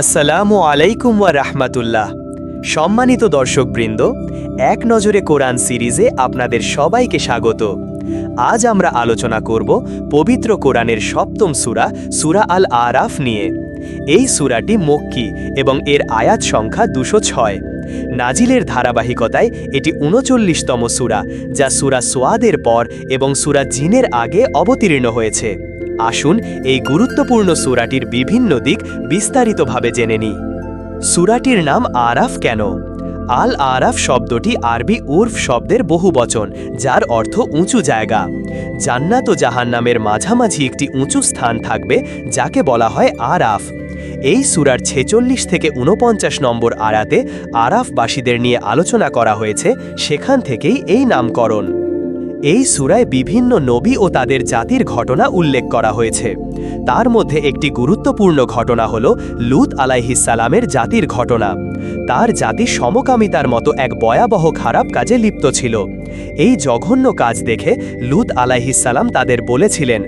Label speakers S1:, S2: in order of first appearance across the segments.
S1: আসসালামু আলাইকুম ওয়া রাহমাতুল্লাহ। সম্মানিত দর্শকবৃন্দ, এক নজরে কোরআন সিরিজে আপনাদের সবাইকে স্বাগত। আজ আমরা আলোচনা করব পবিত্র কোরআনের সপ্তম সূরা সূরা আল আরাফ নিয়ে। এই সূরাটি মক্কি এবং এর আয়াত সংখ্যা দুশো ছয়। নাজিলের ধারাবাহিকতায় এটি উনচল্লিশতম সূরা, যা সূরা সোয়াদের পর এবং সূরা জিনের আগে অবতীর্ণ হয়েছে। আসুন এই গুরুত্বপূর্ণ সূরাটির বিভিন্ন দিক বিস্তারিতভাবে জেনে নিই। সূরাটির নাম আরাফ কেন? আল আরাফ শব্দটি আরবি উর্ফ শব্দের বহুবচন, যার অর্থ উঁচু জায়গা। জান্নাত ও জাহান্নামের মাঝামাঝি একটি উঁচু স্থান থাকবে, যাকে বলা হয় আরাফ। এই সূরার ছেচল্লিশ থেকে উনপঞ্চাশ নম্বর আড়াতে আরাফবাসীদের নিয়ে আলোচনা করা হয়েছে, সেখান থেকেই এই নামকরণ। এই সুরায় বিভিন্ন নবী ও তাদের জাতির ঘটনা উল্লেখ করা হয়েছে। তার মধ্যে একটি গুরুত্বপূর্ণ ঘটনা হল লুত আলাইহিসালামের জাতির ঘটনা। তার জাতি সমকামিতার মতো এক ভয়াবহ খারাপ কাজে লিপ্ত ছিল। এই জঘন্য কাজ দেখে লুত আলাইহিসালাম তাদের বলেছিলেন,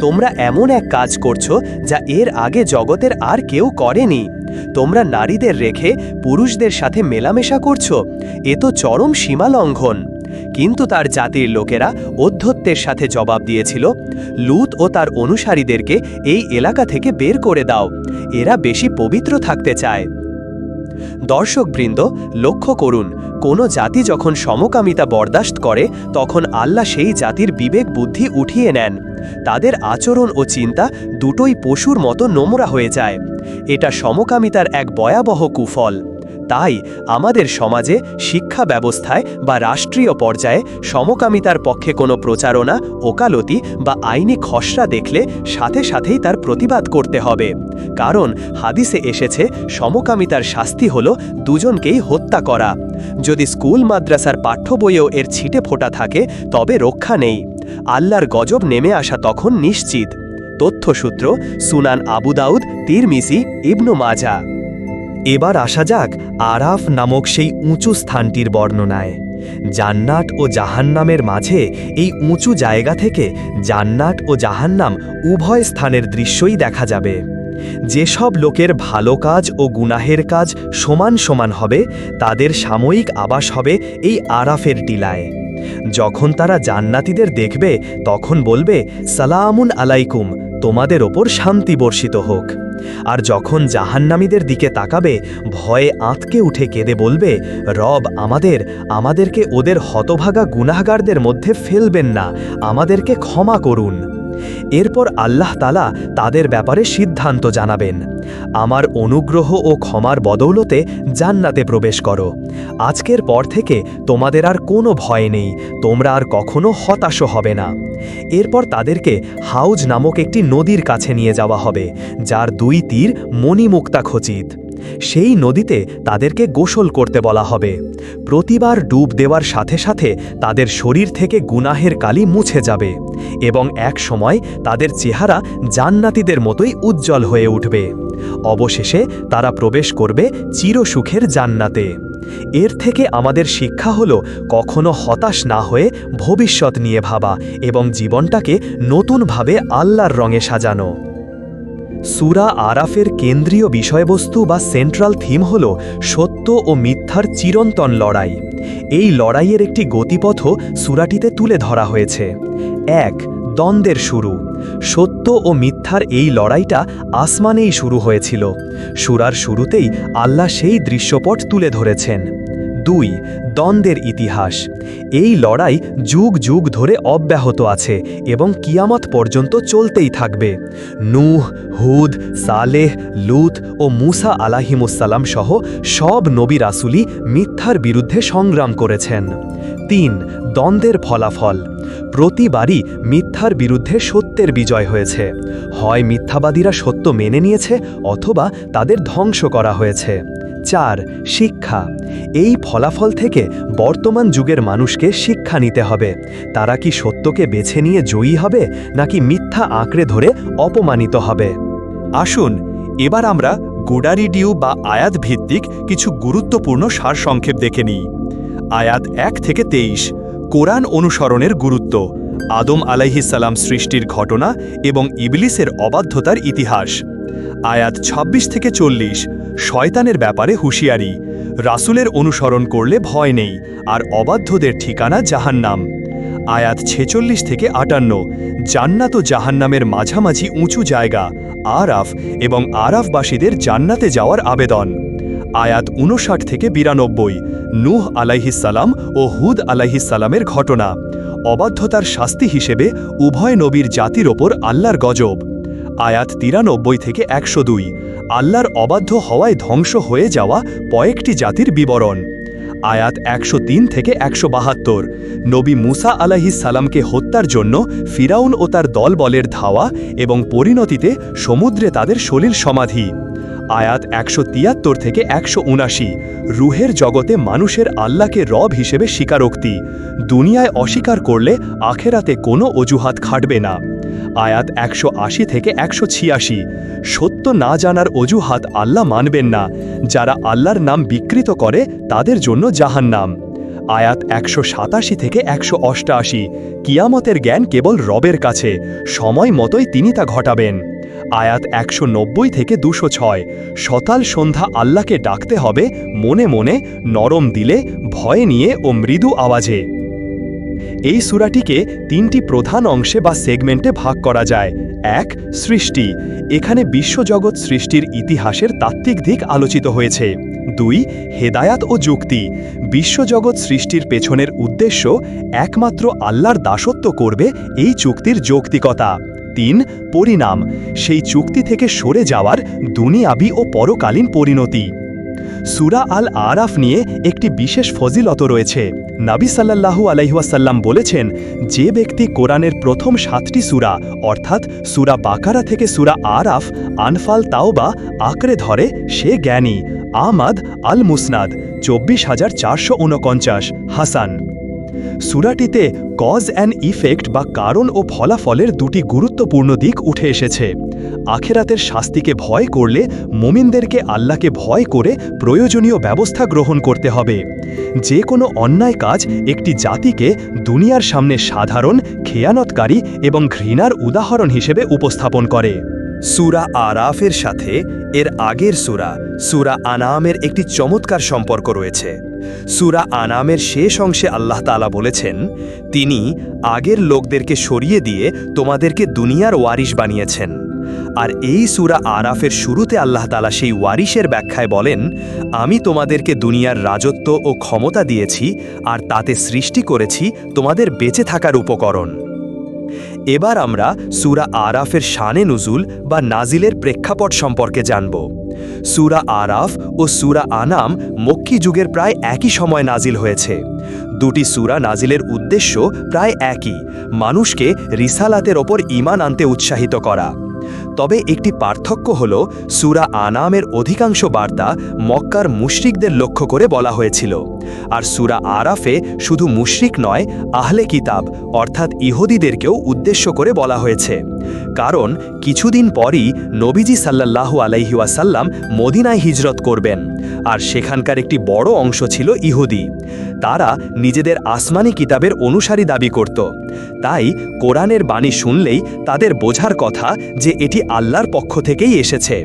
S1: তোমরা এমন এক কাজ করছ যা এর আগে জগতের আর কেউ করেনি। তোমরা নারীদের রেখে পুরুষদের সাথে মেলামেশা করছ। এ তো চরম সীমা লঙ্ঘন কিন্তু তার জাতির লোকেরা অধ্যত্বের সাথে জবাব দিয়েছিল, লুত ও তার অনুসারীদেরকে এই এলাকা থেকে বের করে দাও, এরা বেশি পবিত্র থাকতে চায়। দর্শকবৃন্দ, লক্ষ্য করুন, কোনো জাতি যখন সমকামিতা বরদাস্ত করে, তখন আল্লাহ সেই জাতির বিবেক বুদ্ধি উঠিয়ে নেন। তাদের আচরণ ও চিন্তা দুটোই পশুর মতো নোংরা হয়ে যায়। এটা সমকামিতার এক ভয়াবহ কুফল। তাই আমাদের সমাজে শিক্ষা ব্যবস্থায় বা রাষ্ট্রীয় পর্যায়ে সমকামিতার পক্ষে কোনো প্রচারণা, ওকালতি বা আইনি খসড়া দেখলে সাথে সাথেই তার প্রতিবাদ করতে হবে। কারণ হাদিসে এসেছে, সমকামিতার শাস্তি হল দুজনকেই হত্যা করা। যদি স্কুল, মাদ্রাসার পাঠ্য বইয়েও এর ছিটে ফোটা থাকে, তবে রক্ষা নেই। আল্লাহর গজব নেমে আসা তখন নিশ্চিত। তথ্যসূত্র, সুনান আবু দাউদ তিরমিসি ইবনু মাজা। এবার আসা যাক আরাফ নামক সেই উঁচু স্থানটির বর্ণনায়। জান্নাত ও জাহান্নামের মাঝে এই উঁচু জায়গা থেকে জান্নাত ও জাহান্নাম উভয় স্থানের দৃশ্যই দেখা যাবে। যেসব লোকের ভালো কাজ ও গুনাহের কাজ সমান সমান হবে, তাদের সাময়িক আবাস হবে এই আরাফের টিলায়। যখন তারা জান্নাতিদের দেখবে, তখন বলবে, সালামুন আলাইকুম, তোমাদের ওপর শান্তি বর্ষিত হোক। আর যখন জাহান্নামীদের দিকে তাকাবে, ভয়ে আঁতকে উঠে কেঁদে বলবে, রব আমাদের, আমাদেরকে ওদের হতভাগা গুনাহগারদের মধ্যে ফেলবেন না, আমাদেরকে ক্ষমা করুন। এরপর আল্লাহ তালা তাদের ব্যাপারে সিদ্ধান্ত জানাবেন। আমার অনুগ্রহ ও ক্ষমার বদৌলতে জান্নাতে প্রবেশ করো। আজকের পর থেকে তোমাদের আর কোনো ভয় নেই, তোমরা আর কখনো হতাশ হবে না। এরপর তাদেরকে হাউজ নামক একটি নদীর কাছে নিয়ে যাওয়া হবে, যার দুই তীর মণিমুক্তা খচিত। সেই নদীতে তাদেরকে গোসল করতে বলা হবে। প্রতিবার ডুব দেওয়ার সাথে সাথে তাদের শরীর থেকে গুনাহের কালি মুছে যাবে। এবং এক সময় তাদের চেহারা জান্নাতিদের মতোই উজ্জ্বল হয়ে উঠবে। অবশেষে তারা প্রবেশ করবে চিরসুখের জান্নাতে। এর থেকে আমাদের শিক্ষা হল, কখনো হতাশ না হয়ে ভবিষ্যৎ নিয়ে ভাবা এবং জীবনটাকে নতুনভাবে আল্লাহর রঙে সাজানো। সুরা আরাফের কেন্দ্রীয় বিষয়বস্তু বা সেন্ট্রাল থিম হল সত্য ও মিথ্যার চিরন্তন লড়াই। এই লড়াইয়ের একটি গতিপথও সুরাটিতে তুলে ধরা হয়েছে। এক, দ্বন্দ্বের শুরু। সত্য ও মিথ্যার এই লড়াইটা আসমানেই শুরু হয়েছিল। সুরার শুরুতেই আল্লাহ সেই দৃশ্যপট তুলে ধরেছেন। দুই, দ্বন্দ্বের ইতিহাস। এই লড়াই যুগ যুগ ধরে অব্যাহত আছে এবং কিয়ামত পর্যন্ত চলতেই থাকবে। নূহ, হুদ, সালেহ, লুত ও মুসা আলাহিমুসাল্লাম সহ সব নবী রাসুলি মিথ্যার বিরুদ্ধে সংগ্রাম করেছেন। তিন, দ্বন্দ্বের ফলাফল। প্রতিবারই মিথ্যার বিরুদ্ধে সত্যের বিজয় হয়েছে। হয় মিথ্যাবাদীরা সত্য মেনে নিয়েছে অথবা তাদের ধ্বংস করা হয়েছে। চার, শিক্ষা। এই ফলাফল থেকে বর্তমান যুগের মানুষকে শিক্ষা নিতে হবে। তারা কি সত্যকে বেছে নিয়ে জয়ী হবে, নাকি মিথ্যা আঁকড়ে ধরে অপমানিত হবে? আসুন, এবার আমরা গোডারিডিউ বা আয়াত ভিত্তিক কিছু গুরুত্বপূর্ণ সারসংক্ষেপ দেখে নিই। আয়াত এক থেকে তেইশ, কোরআন অনুসরণের গুরুত্ব, আদম আলাইহিসাল্লাম সৃষ্টির ঘটনা এবং ইবলিসের অবাধ্যতার ইতিহাস। আয়াত ২৬ থেকে চল্লিশ
S2: শয়তানের ব্যাপারে হুঁশিয়ারি। রাসুলের অনুসরণ করলে ভয় নেই, আর অবাধ্যদের ঠিকানা জাহান্নাম। আয়াত ছেচল্লিশ থেকে আটান্ন, জান্নাত ও জাহান্নামের মাঝামাঝি উঁচু জায়গা, আরাফ এবং আরাফবাসীদের জান্নাতে যাওয়ার আবেদন। আয়াত উনষাট থেকে বিরানব্বই, নূহ আলাইহিসালাম ও হুদ আলাইহিসালামের ঘটনা। অবাধ্যতার শাস্তি হিসেবে উভয় নবীর জাতির ওপর আল্লাহর গজব। আয়াত তিরানব্বই থেকে একশো দুই আল্লাহর অবাধ্য হওয়ায় ধ্বংস হয়ে যাওয়া কয়েকটি জাতির বিবরণ। আয়াত একশো তিন থেকে একশো বাহাত্তর। নবী মুসা আলাহি সালামকে হত্যার জন্য ফিরাউন ও তার দলবলের ধাওয়া এবং পরিণতিতে সমুদ্রে তাদের সলিল সমাধি। আয়াত একশো তিয়াত্তর থেকে একশো উনাশি রুহের জগতে মানুষের আল্লাহকে রব হিসেবে স্বীকারোক্তি। দুনিয়ায় অস্বীকার করলে আখেরাতে কোনো অজুহাত খাটবে না। আয়াত একশো আশি থেকে একশো ছিয়াশি। সত্য না জানার অজুহাত আল্লাহ মানবেন না। যারা আল্লাহর নাম বিকৃত করে, তাদের জন্য জাহান্নাম। আয়াত একশো সাতাশি থেকে একশো অষ্টআশি কিয়ামতের জ্ঞান কেবল রবের কাছে, সময় মতোই তিনি তা ঘটাবেন। আয়াত একশো নব্বই থেকে দুশো ছয়। সতাল সন্ধ্যা আল্লাহকে ডাকতে হবে, মনে মনে নরম দিলে, ভয় নিয়ে ও মৃদু আওয়াজে। এই সূরাটিকে তিনটি প্রধান অংশে বা সেগমেন্টে ভাগ করা যায়। এক, সৃষ্টি। এখানে বিশ্বজগৎ সৃষ্টির ইতিহাসের তাত্ত্বিক দিক আলোচিত হয়েছে। দুই, হেদায়াত ও যুক্তি। বিশ্বজগৎ সৃষ্টির পেছনের উদ্দেশ্য একমাত্র আল্লাহর দাসত্ব করবে এই চুক্তির যৌক্তিকতা। তিন, পরিণাম। সেই চুক্তি থেকে সরে যাওয়ার দুনিয়াবি ও পরকালীন পরিণতি। সুরা আল আরাফ নিয়ে একটি বিশেষ ফজিলত রয়েছে। নাবি সাল্লাল্লাহু আলাইহাসাল্লাম বলেছেন, যে ব্যক্তি কোরআনের প্রথম সাতটি সুরা, অর্থাৎ সুরা বাকারা থেকে সুরা আরাফ, আনফাল তাওবা, আঁকড়ে ধরে, সে জ্ঞানী। আমাদ আল মুসনাদ চব্বিশ হাজার চারশো উনপঞ্চাশ, হাসান। সুরাটিতে কজ অ্যান্ড ইফেক্ট বা কারণ ও ফলাফলের দুটি গুরুত্বপূর্ণ দিক উঠে এসেছে। আখেরাতের শাস্তিকে ভয় করলে মোমিনদেরকে আল্লাহকে ভয় করে প্রয়োজনীয় ব্যবস্থা গ্রহণ করতে হবে। যে কোনো অন্যায় কাজ একটি জাতিকে দুনিয়ার সামনে সাধারণ, খেয়ানতকারী এবং ঘৃণার উদাহরণ হিসেবে উপস্থাপন করে।
S1: সুরা আরাফের সাথে এর আগের সুরা সুরা আনামের একটি চমৎকার সম্পর্ক রয়েছে। সুরা আনামের শেষ অংশে আল্লাহ তালা বলেছেন, তিনি আগের লোকদেরকে সরিয়ে দিয়ে তোমাদেরকে দুনিয়ার ওয়ারিশ বানিয়েছেন। আর এই সুরা আরাফের শুরুতে আল্লাহ তালা সেই ওয়ারিশের ব্যাখ্যায় বলেন, আমি তোমাদেরকে দুনিয়ার রাজত্ব ও ক্ষমতা দিয়েছি আর তাতে সৃষ্টি করেছি তোমাদের বেঁচে থাকার উপকরণ। এবার আমরা সুরা আরাফের শানে নুজুল বা নাজিলের প্রেক্ষাপট সম্পর্কে জানব। সুরা আরাফ ও সুরা আনাম মক্কি যুগের প্রায় একই সময় নাজিল হয়েছে। দুটি সুরা নাজিলের উদ্দেশ্য প্রায় একই, মানুষকে রিসালাতের ওপর ইমান আনতে উৎসাহিত করা। তবে একটি পার্থক্য হল সুরা আনামের অধিকাংশ বার্তা মক্কার মুশরিকদের লক্ষ্য করে বলা হয়েছিল। আর সুরা আরাফে শুধু মুশরিক নয়, আহলে কিতাব, অর্থাৎ ইহুদিদেরকেও উদ্দেশ্য করে বলা হয়েছে। কারণ কিছুদিন পরই নবীজি সাল্লাল্লাহু আলাইহিওয়াসাল্লাম মদিনায় হিজরত করবেন, আর সেখানকার একটি বড় অংশ ছিল ইহুদি। তারা নিজেদের আসমানি কিতাবের অনুসারী দাবি করত। তাই কোরআনের বাণী শুনলেই তাদের বোঝার কথা যে এটি আল্লাহর পক্ষ থেকেই এসেছে।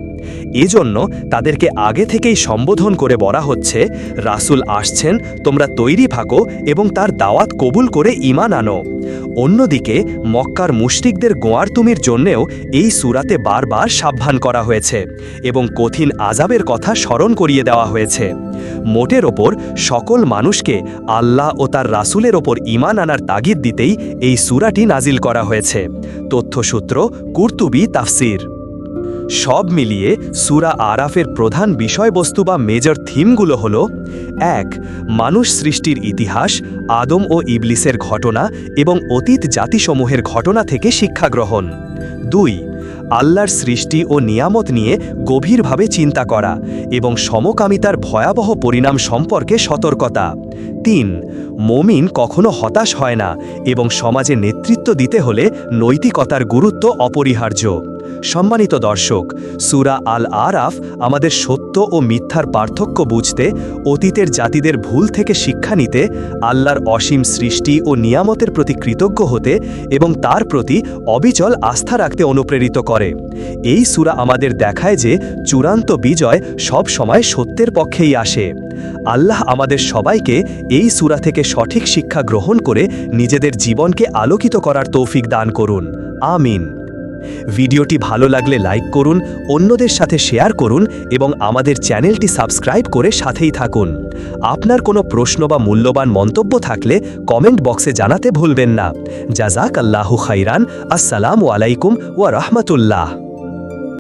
S1: এজন্য তাদেরকে আগে থেকেই সম্বোধন করে বলা হচ্ছে, রাসুল আসছেন তোমরা তৈরি থাকো এবং তার দাওয়াত কবুল করে ইমান আনো। অন্যদিকে, মক্কার মুশরিকদের গোয়ারতুমির জন্যেও এই সুরাতে বারবার সাবধান করা হয়েছে এবং কঠিন আজাবের কথা স্মরণ করিয়ে দেওয়া হয়েছে। মোটের ওপর সকল মানুষকে আল্লাহ ও তার রাসুলের ওপর ইমান আনার তাগিদ দিতেই এই সুরাটি নাজিল করা হয়েছে। তথ্যসূত্র কুর্তুবি তাফসির। সব মিলিয়ে সুরা আরাফের প্রধান বিষয়বস্তু বা মেজর থিমগুলো হল, এক, মানুষ সৃষ্টির ইতিহাস, আদম ও ইবলিসের ঘটনা এবং অতীত জাতিসমূহের ঘটনা থেকে শিক্ষা গ্রহণ। দুই, আল্লাহর সৃষ্টি ও নিয়ামত নিয়ে গভীরভাবে চিন্তা করা এবং সমকামিতার ভয়াবহ পরিণাম সম্পর্কে সতর্কতা। তিন, মমিন কখনো হতাশ হয় না এবং সমাজে নেতৃত্ব দিতে হলে নৈতিকতার গুরুত্ব অপরিহার্য। সম্মানিত দর্শক, সুরা আল আরাফ আমাদের সত্য ও মিথ্যার পার্থক্য বুঝতে, অতীতের জাতিদের ভুল থেকে শিক্ষা নিতে, আল্লাহর অসীম সৃষ্টি ও নিয়ামতের প্রতি কৃতজ্ঞ হতে এবং তার প্রতি অবিচল আস্থা রাখতে অনুপ্রেরিত করে। এই সূরা আমাদের দেখায় যে চূড়ান্ত বিজয় সব সময় সত্যের পক্ষেই আসে। আল্লাহ আমাদের সবাইকে এই সূরা থেকে সঠিক শিক্ষা গ্রহণ করে নিজেদের জীবনকে আলোকিত করার তৌফিক দান করুন। আমিন। ভিডিওটি ভালো লাগলে লাইক করুন, অন্যদের সাথে শেয়ার করুন এবং আমাদের চ্যানেলটি সাবস্ক্রাইব করে সাথেই থাকুন। আপনার কোনো প্রশ্ন বা মূল্যবান মন্তব্য থাকলে কমেন্ট বক্সে জানাতে ভুলবেন না। জাজাক আল্লাহু খাইরান আসসালামু আলাইকুম ওয়া রাহমাতুল্লাহ।